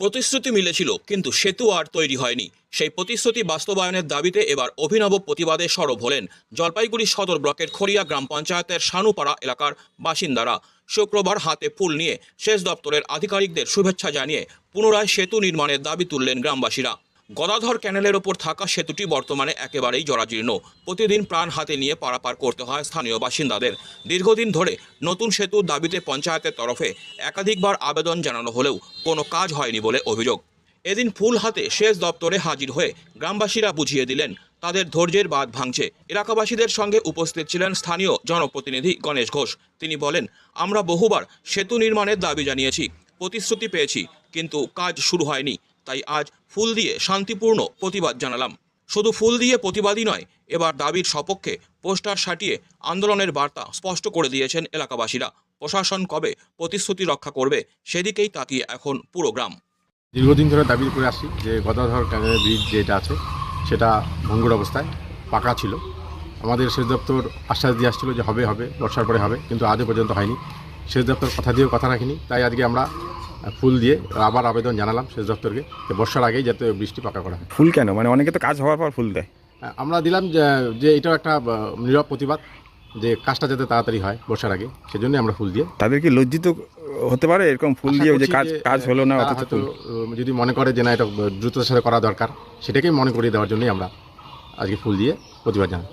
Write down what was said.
প্রতিশ্রুতি মিলেছিল, কিন্তু সেতু আর তৈরি হয়নি। সেই প্রতিশ্রুতি বাস্তবায়নের দাবিতে এবার অভিনব প্রতিবাদে সরব হলেন জলপাইগুড়ি সদর ব্লকের খড়িয়া গ্রাম পঞ্চায়েতের সানুপাড়া এলাকার বাসিন্দারা। শুক্রবার হাতে ফুল নিয়ে শেষ দপ্তরের আধিকারিকদের শুভেচ্ছা জানিয়ে পুনরায় সেতু নির্মাণের দাবি তুললেন গ্রামবাসীরা। গদাধর ক্যানেলের ওপর থাকা সেতুটি বর্তমানে একেবারেই জরাজীর্ণ। প্রতিদিন প্রাণ হাতে নিয়ে পারাপার করতে হয় স্থানীয় বাসিন্দাদের। দীর্ঘদিন ধরে নতুন সেতুর দাবিতে পঞ্চায়েতের তরফে একাধিকবার আবেদন জানানো হলেও কোনো কাজ হয়নি বলে অভিযোগ। এদিন ফুল হাতে শেষ দপ্তরে হাজির হয়ে গ্রামবাসীরা বুঝিয়ে দিলেন, তাদের ধৈর্যের বাঁধ ভাঙছে। এলাকাবাসীদের সঙ্গে উপস্থিত ছিলেন স্থানীয় জনপ্রতিনিধি গণেশ ঘোষ। তিনি বলেন, আমরা বহুবার সেতু নির্মাণের দাবি জানিয়েছি, প্রতিশ্রুতি পেয়েছি, কিন্তু কাজ শুরু হয়নি। তাই আজ ফুল দিয়ে শান্তিপূর্ণ প্রতিবাদ জানালাম। শুধু ফুল দিয়ে প্রতিবাদই নয়, এবার দাবির সপক্ষে পোস্টার সাটিয়ে আন্দোলনের বার্তা স্পষ্ট করে দিয়েছেন এলাকাবাসীরা। প্রশাসন কবে প্রতিশ্রুতি রক্ষা করবে সেদিকেই তাকিয়ে এখন পুরো গ্রাম। দীর্ঘদিন ধরে দাবি করে আসছি যে গদাধর ক্যানেল ব্রিজ যেটা আছে, সেটা ভঙ্গুর অবস্থায় পাকা ছিল। আমাদের সেচ দপ্তর আশ্বাস দিয়ে আসছিল যে হবে হবে, বর্ষার পরে হবে, কিন্তু আজও পর্যন্ত হয়নি। সেচ দপ্তর কথা দিয়েও কথা রাখিনি। তাই আজকে আমরা ফুল দিয়ে আবার আবেদন জানালাম সেচ দপ্তরকে যে বর্ষার আগেই যাতে বৃষ্টি পাকা করা হয়। ফুল কেন? মানে অনেকে তো কাজ হওয়ার পর ফুল দেয়। আমরা দিলাম যে এটাও একটা নীরব প্রতিবাদ যে কাজটা যাতে তাড়াতাড়ি হয় বর্ষার আগে সেজন্যই আমরা ফুল দিয়ে। তাদের কি লজ্জিত হতে পারে এরকম ফুল দিয়ে যে কাজ কাজ হলো না অথচ যদি মনে করে যে না এটা দ্রুততার সাথে করা দরকার সেটাকেই মনে করিয়ে দেওয়ার জন্যই আমরা আজকে ফুল দিয়ে প্রতিবাদ জানাই।